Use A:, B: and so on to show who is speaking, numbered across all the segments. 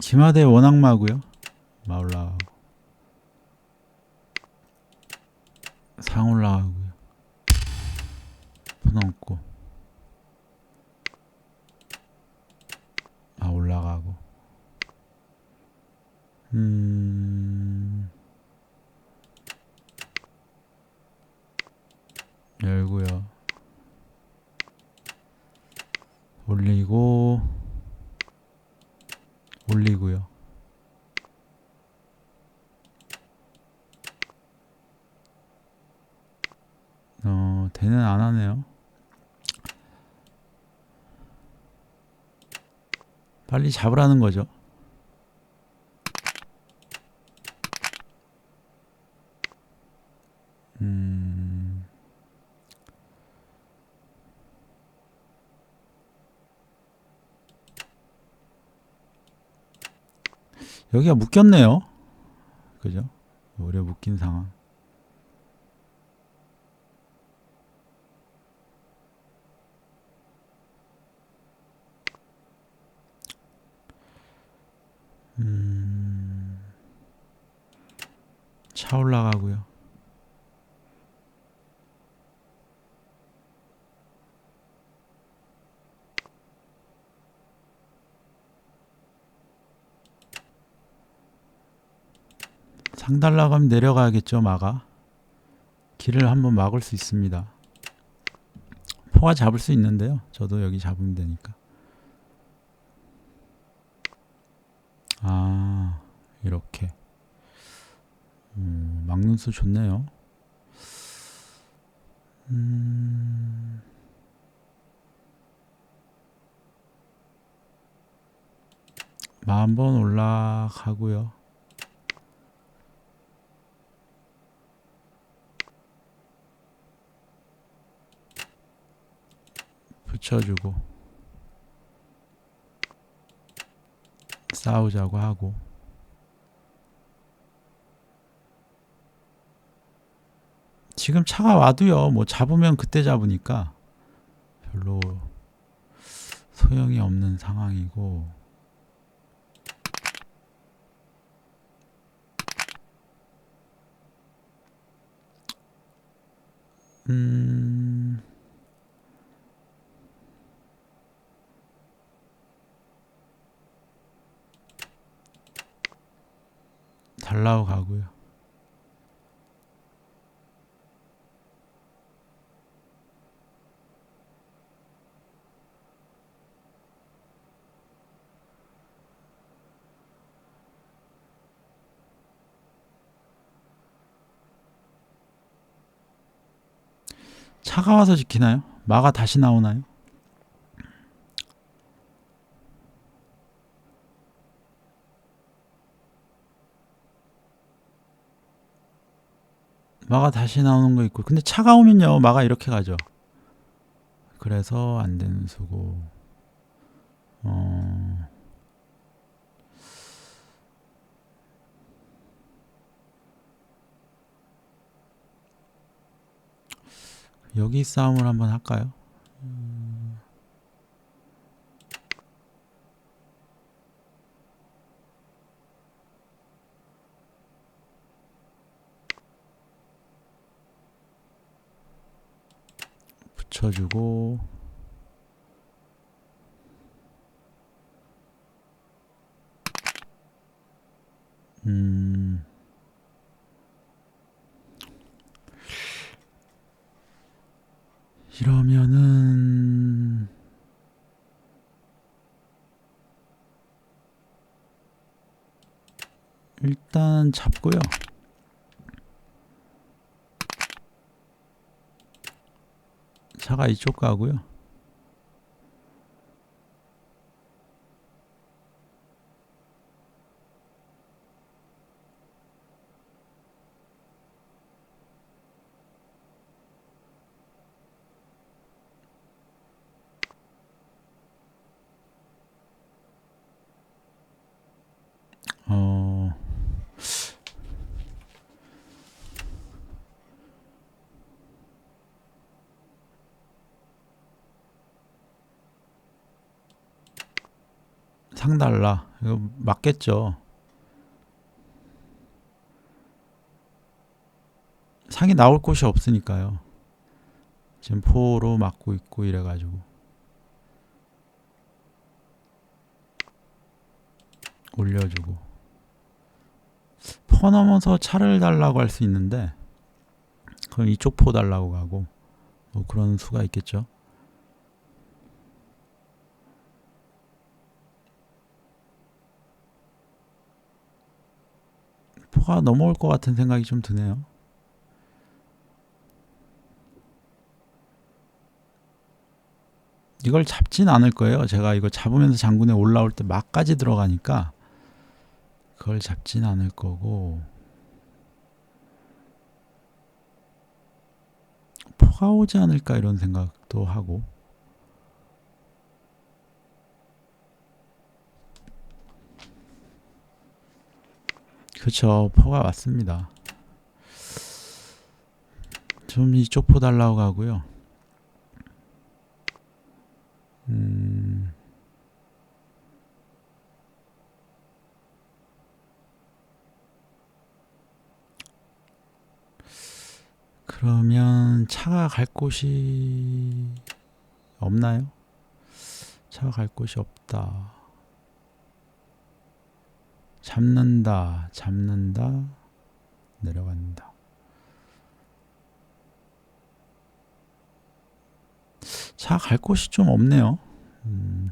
A: 기마대 원악마고요. 마 올라가고 상 올라가고요. 분홍고 마 올라가고 음 열고요. 올리고 올리고요. 어, 대는 안 하네요. 빨리 잡으라는 거죠. 음. 여기가 묶였네요. 그죠? 오래 묶인 상황. 음, 차 올라가고요. 상달 나가면 내려가야겠죠, 마가. 길을 한번 막을 수 있습니다. 포가 잡을 수 있는데요. 저도 여기 잡으면 되니까. 아, 이렇게. 음, 막는 수 좋네요. 음, 마 한번 올라가고요. 붙여주고 싸우자고 하고 지금 차가 와도요. 뭐 잡으면 그때 잡으니까 별로 소용이 없는 상황이고 음 달라고 가고요. 차가 와서 지키나요? 마가 다시 나오나요? 마가 다시 나오는 거 있고. 근데 차가 오면요 마가 이렇게 가죠. 그래서 안 되는 수고. 어. 여기 싸움을 한번 할까요? 음. 붙여주고 음 이러면은 일단 잡고요. 차가 이쪽 가고요. 어, 상달라 이거 맞겠죠. 상이 나올 곳이 없으니까요. 지금 포로 막고 있고 이래가지고 올려주고 포 넘어서 차를 달라고 할 수 있는데 그럼 이쪽 포 달라고 가고 뭐 그런 수가 있겠죠. 포가 넘어올 것 같은 생각이 좀 드네요. 이걸 잡진 않을 거예요. 제가 이거 잡으면서 장군에 올라올 때 막까지 들어가니까 그걸 잡진 않을 거고 포가 오지 않을까 이런 생각도 하고 그쵸 포가 왔습니다. 좀 이쪽 포 달라고 가고요. 음, 그러면 차가 갈 곳이 없나요? 차가 갈 곳이 없다. 잡는다, 잡는다, 내려간다. 차갈 곳이 좀 없네요. 음,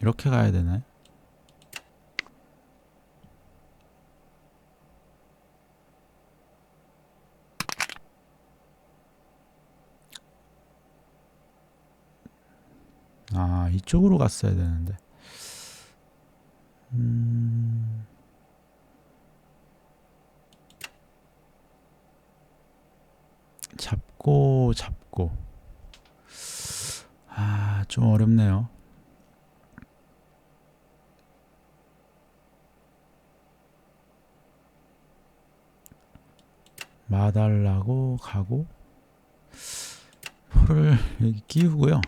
A: 이렇게 가야 되나요? 아, 이쪽으로 갔어야 되는데. 음, 잡고, 잡고. 아, 좀 어렵네요. 마달라고 가고, 포를 여기 끼우고요.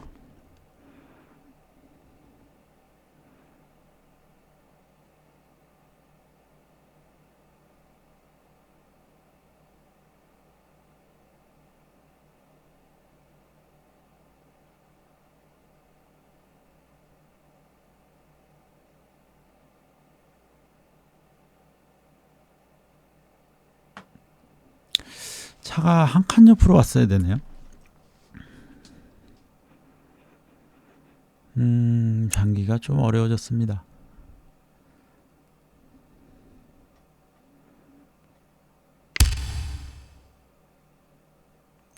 A: 차가 한 칸 옆으로 왔어야 되네요. 음, 장기가 좀 어려워졌습니다.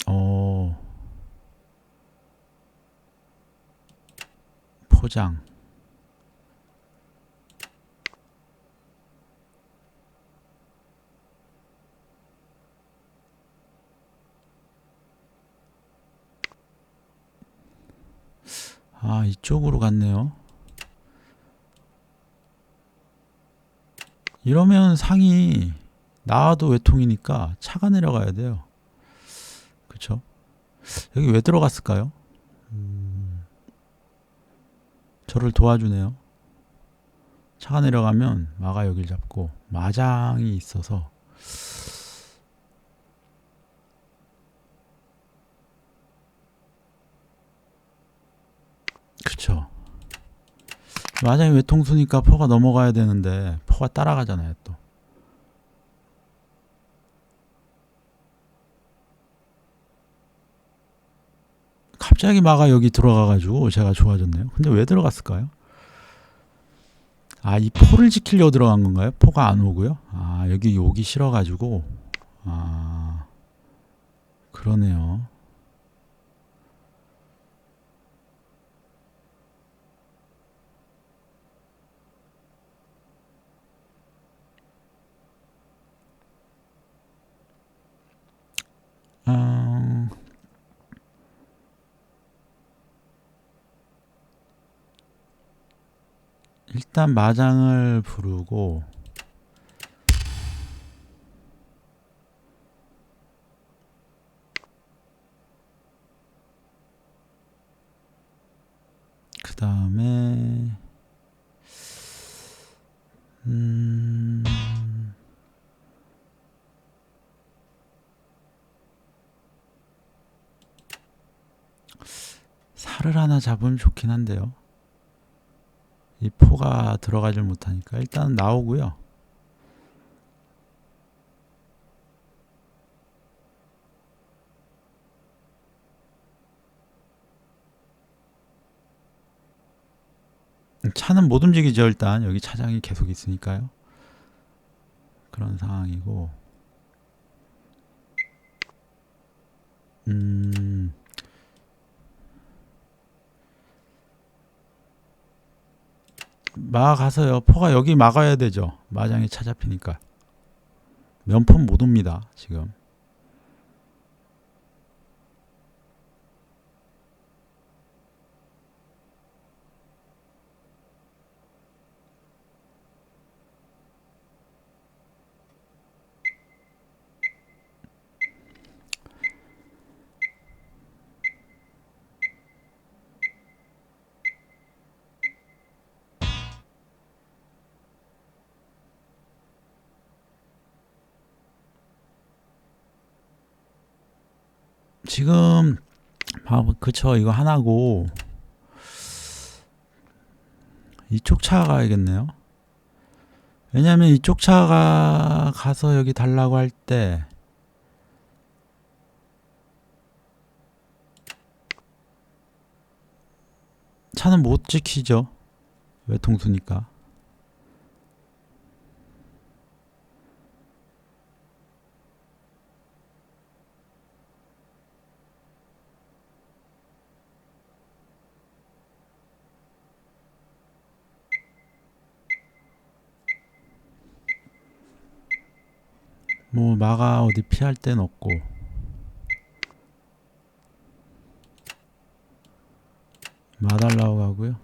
A: 어, 포장. 아, 이쪽으로 갔네요. 이러면 상이 나와도 외통이니까 차가 내려가야 돼요. 그쵸? 여기 왜 들어갔을까요? 음, 저를 도와주네요. 차가 내려가면 마가 여길 잡고 마장이 있어서 그쵸. 마장이 외통수니까 포가 넘어가야 되는데 포가 따라가잖아요 또. 갑자기 마가 여기 들어가가지고 제가 좋아졌네요. 근데 왜 들어갔을까요? 아, 이 포를 지키려고 들어간 건가요? 포가 안 오고요? 아, 여기 오기 싫어가지고. 아, 그러네요. 음, 일단 마장을 부르고 그 다음에 살을 하나 잡으면 좋긴 한데요. 이 포가 들어가질 못하니까 일단 나오고요. 차는 못 움직이죠 일단 여기 차장이 계속 있으니까요 그런 상황이고 음 막아서요. 포가 여기 막아야 되죠. 마장이 찾아피니까. 면포는 못 옵니다 지금 아 그쵸. 이거 하나고. 이쪽 차 가야겠네요. 왜냐면 이쪽 차가 가서 여기 달라고 할 때. 차는 못 지키죠. 외통수니까 뭐 마가 어디 피할 땐 없고 마달라고 가고요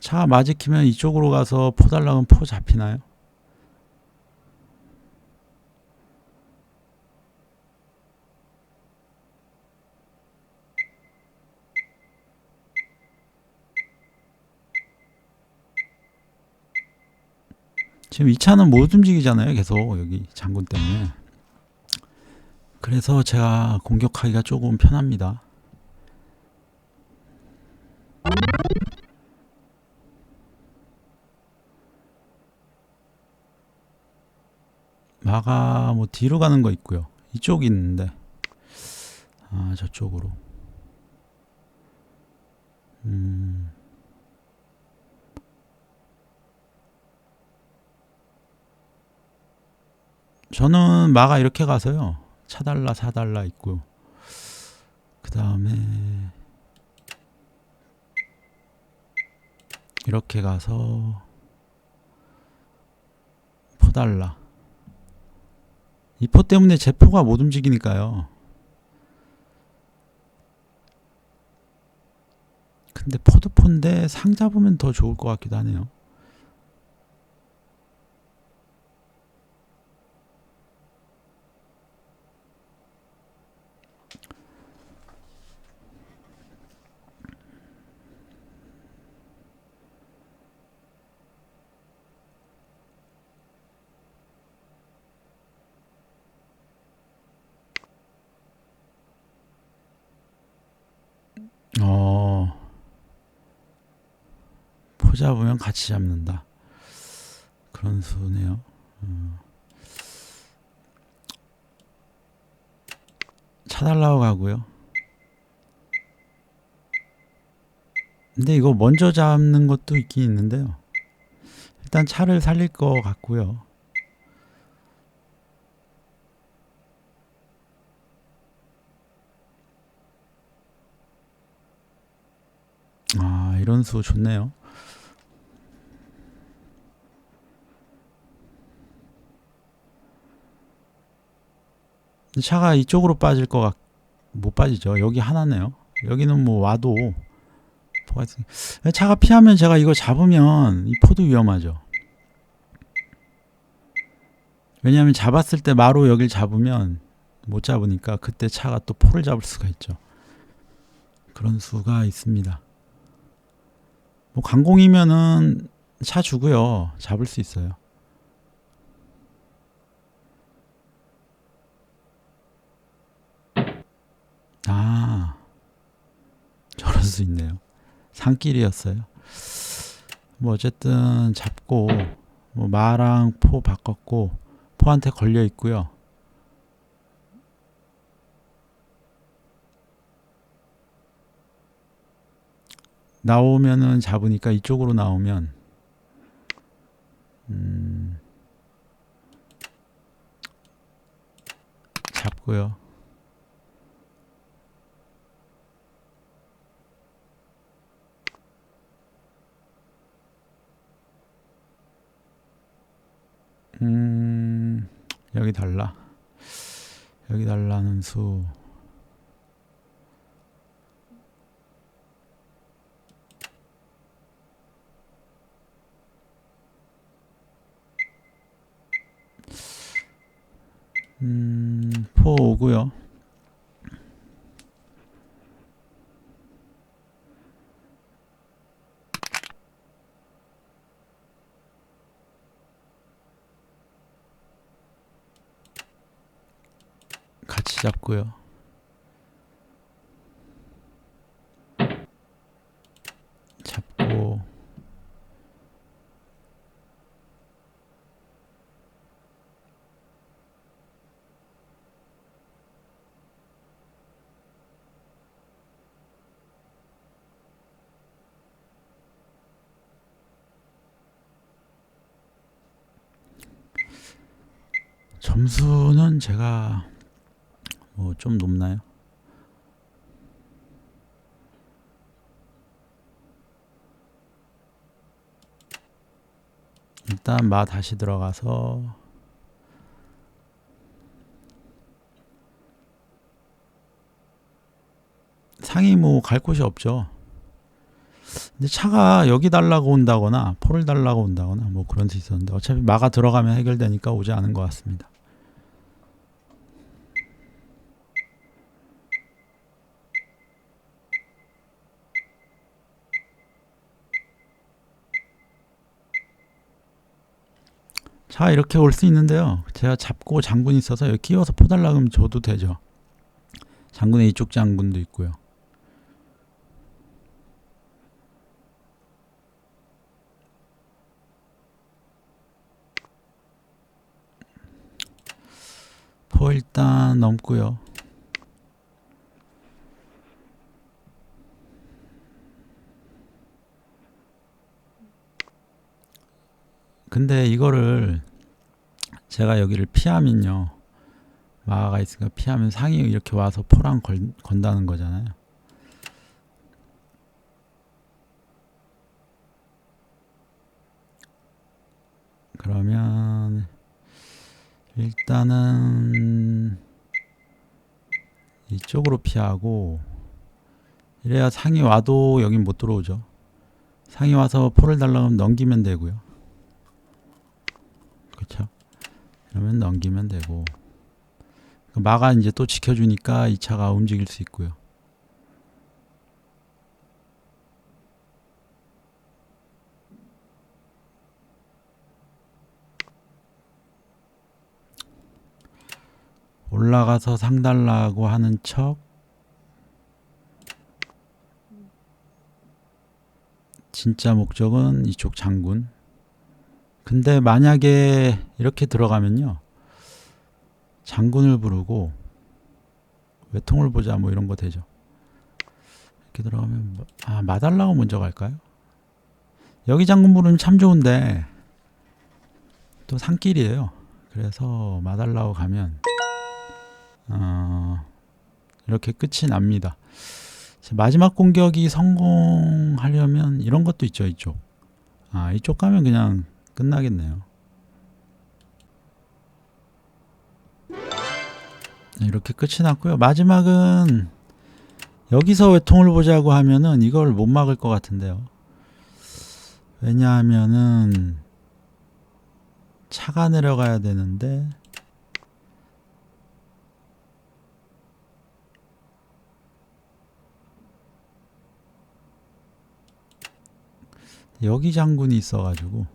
A: 차 마지키면 이쪽으로 가서 포 달라면 포 잡히나요? 지금 이 차는 못 움직이잖아요. 계속 여기 장군 때문에. 그래서 제가 공격하기가 조금 편합니다. 마가 뭐 뒤로 가는 거 있고요. 이쪽이 있는데 아 저쪽으로. 음. 저는 마가 이렇게 가서요. 차달라 사달라 있고 그 다음에 이렇게 가서 포달라 이 포 때문에 제 포가 못 움직이니까요. 근데 포도 포인데 상 잡으면 더 좋을 것 같기도 하네요. 포 잡으면 같이 잡는다. 그런 수네요. 음. 차달라고 가고요. 근데 이거 먼저 잡는 것도 있긴 있는데요. 일단 차를 살릴 것 같고요. 아, 이런 수 좋네요. 차가 이쪽으로 빠질 것 같, 못 빠지죠. 여기 하나네요. 여기는 뭐 와도 차가 피하면 제가 이거 잡으면 이 포도 위험하죠. 왜냐하면 잡았을 때 마로 여길 잡으면 못 잡으니까 그때 차가 또 포를 잡을 수가 있죠. 그런 수가 있습니다. 뭐 강공이면은 차 주고요. 잡을 수 있어요. 아, 저럴 수 있네요. 산길이었어요. 뭐 어쨌든 잡고 뭐 마랑 포 바꿨고 포한테 걸려 있고요. 나오면은 잡으니까 이쪽으로 나오면 음 잡고요. 음 여기 달라. 여기 달라는 수. 음, 포 오고요. 같이 잡고요. 잡고 점수는 제가 뭐 좀 높나요? 일단 마 다시 들어가서 상이 뭐 갈 곳이 없죠. 근데 차가 여기 달라고 온다거나 포를 달라고 온다거나 뭐 그런 데 있었는데 어차피 마가 들어가면 해결되니까 오지 않은 것 같습니다. 자 이렇게 올 수 있는데요. 제가 잡고 장군이 있어서 여기 끼워서 포달라 그러면 줘도 되죠. 장군의 이쪽 장군도 있고요. 포 일단 넘고요. 근데 이거를 제가 여기를 피하면요. 마가 있으니까 피하면 상이 이렇게 와서 포랑 걸, 건다는 거잖아요. 그러면 일단은 이쪽으로 피하고 이래야 상이 와도 여긴 못 들어오죠. 상이 와서 포를 달라면 넘기면 되고요. 그렇죠? 그러면 넘기면 되고. 그 마가 이제 또 지켜주니까 이 차가 움직일 수 있고요. 올라가서 상달라고 하는 척. 진짜 목적은 이쪽 장군 근데 만약에 이렇게 들어가면요. 장군을 부르고 외통을 보자 뭐 이런 거 되죠. 이렇게 들어가면 뭐- 아 마달라고 먼저 갈까요? 여기 장군 부르면 참 좋은데 또 산길이에요. 그래서 마달라고 가면 어, 이렇게 끝이 납니다. 자, 마지막 공격이 성공하려면 이런 것도 있죠 이쪽. 아 이쪽 가면 그냥 끝나겠네요. 네, 이렇게 끝이 났고요. 마지막은 여기서 외통을 보자고 하면은 이걸 못 막을 것 같은데요. 왜냐하면은 차가 내려가야 되는데 여기 장군이 있어가지고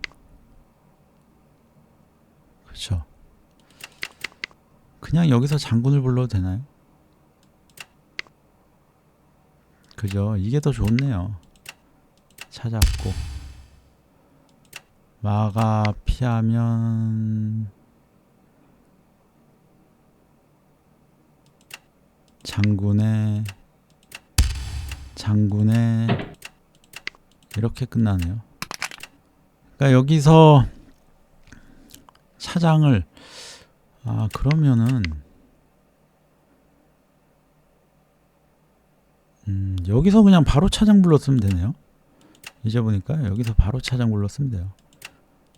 A: 그렇죠. 그냥 여기서 장군을 불러도 되나요? 그죠? 이게 더 좋네요. 찾았고 마가 피하면 장군의 장군의 이렇게 끝나네요. 그러니까 여기서 차장을 아 그러면은 음, 여기서 그냥 바로 차장 불렀으면 되네요. 이제 보니까 여기서 바로 차장 불렀으면 돼요.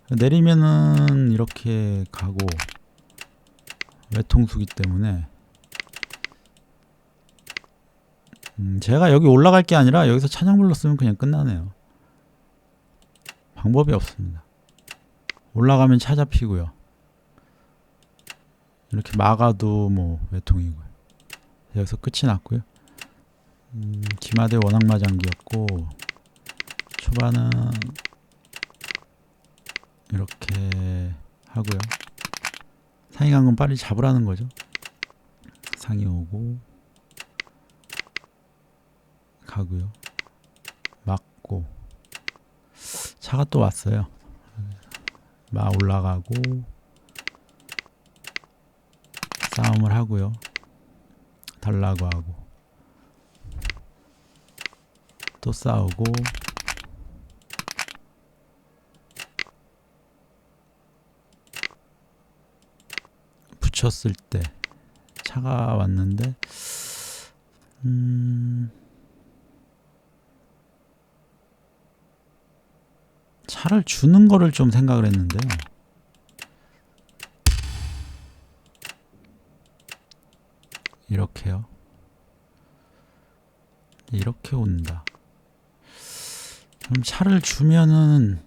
A: 내리면은 이렇게 가고 외통수기 때문에 음, 제가 여기 올라갈 게 아니라 여기서 차장 불렀으면 그냥 끝나네요. 방법이 없습니다. 올라가면 차 잡히고요. 이렇게 막아도 뭐 외통이고요. 여기서 끝이 났고요. 음, 기마대 원앙마장기였고 초반은 이렇게 하고요. 상이 간 건 빨리 잡으라는 거죠. 상이 오고 가고요. 맞고 차가 또 왔어요. 마 올라가고 싸움을 하고요. 달라고 하고 또 싸우고 붙였을 때 차가 왔는데 음 차를 주는 거를 좀 생각을 했는데요. 이렇게요. 이렇게 온다. 그럼 차를 주면은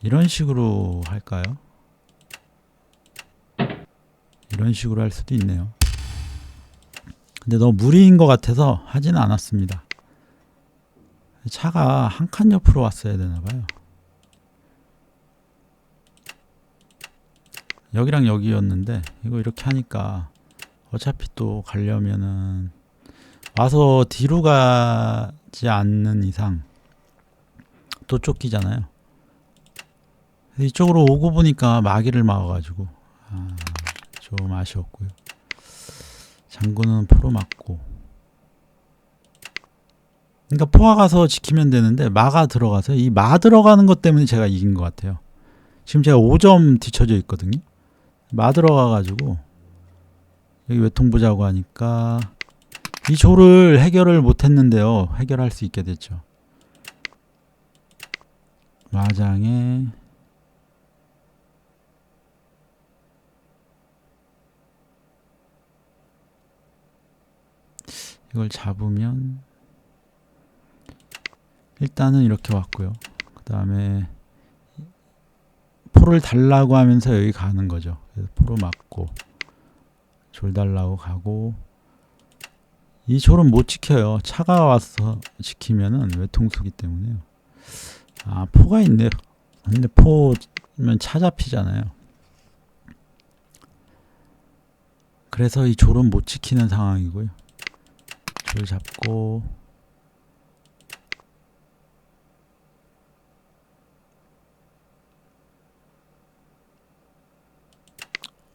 A: 이런 식으로 할까요? 이런 식으로 할 수도 있네요. 근데 너무 무리인 것 같아서 하지는 않았습니다. 차가 한 칸 옆으로 왔어야 되나 봐요. 여기랑 여기였는데 이거 이렇게 하니까 어차피 또 가려면은 와서 뒤로 가지 않는 이상 또 쫓기잖아요. 이쪽으로 오고 보니까 마기를 막아가지고 아, 좀 아쉬웠고요. 장군은 포로 맞고 그러니까 포화 가서 지키면 되는데 마가 들어가서 이 마 들어가는 것 때문에 제가 이긴 것 같아요. 지금 제가 5점 뒤쳐져 있거든요. 마 들어가가지고 여기 외통 보자고 하니까 이 조를 해결을 못했는데요. 해결할 수 있게 됐죠. 마장에 이걸 잡으면 일단은 이렇게 왔고요. 그 다음에 포를 달라고 하면서 여기 가는 거죠. 포로 맞고 졸 달라고 가고 이 졸은 못 지켜요. 차가 와서 지키면은 외통수기 때문에요. 아 포가 있네요. 근데 포면 차 잡히잖아요. 그래서 이 졸은 못 지키는 상황이고요. 졸 잡고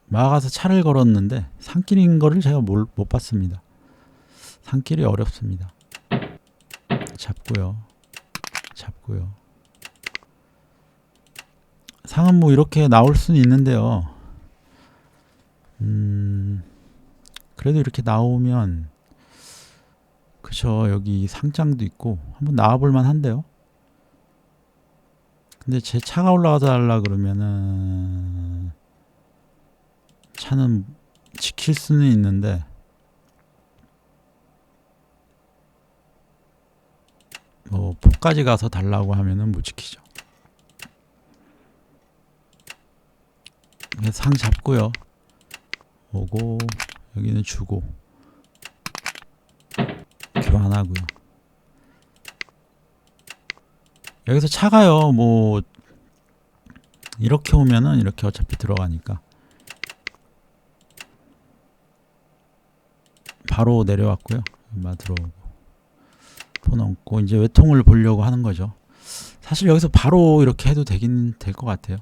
A: 막아서 차를 걸었는데 산길인 거를 제가 몰, 못 봤습니다. 산길이 어렵습니다. 잡고요. 잡고요. 상은 뭐 이렇게 나올 수는 있는데요. 음, 그래도 이렇게 나오면 그쵸 여기 상장도 있고 한번 나와볼 만 한데요. 근데 제 차가 올라가서 달라 그러면은 차는 지킬 수는 있는데 뭐 포까지 가서 달라고 하면은 못 지키죠. 상 잡고요. 오고 여기는 주고 교환하고요. 여기서 차가요. 뭐 이렇게 오면은 이렇게 어차피 들어가니까 바로 내려왔고요. 얼마 들어오고 포 넘고 이제 외통을 보려고 하는 거죠. 사실 여기서 바로 이렇게 해도 되긴 될 것 같아요.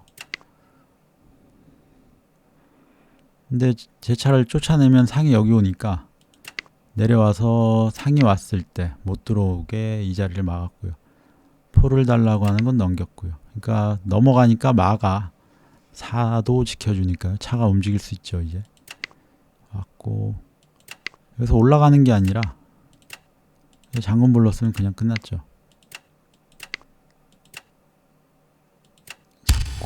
A: 근데 제 차를 쫓아내면 상이 여기 오니까 내려와서 상이 왔을 때 못 들어오게 이 자리를 막았고요. 포를 달라고 하는 건 넘겼고요. 그러니까 넘어가니까 막아. 사도 지켜주니까요. 차가 움직일 수 있죠, 이제. 왔고 여기서 올라가는 게 아니라 장군 불렀으면 그냥 끝났죠.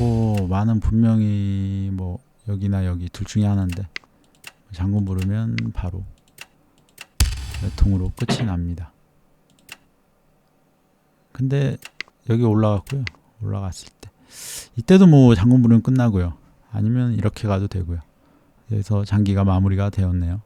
A: 잡고 많은 분명히 뭐 여기나 여기 둘 중에 하나인데 장군 부르면 바로 외통으로 끝이 납니다. 근데 여기 올라갔고요. 올라갔을 때 이때도 뭐 장군 부르면 끝나고요. 아니면 이렇게 가도 되고요. 그래서 장기가 마무리가 되었네요.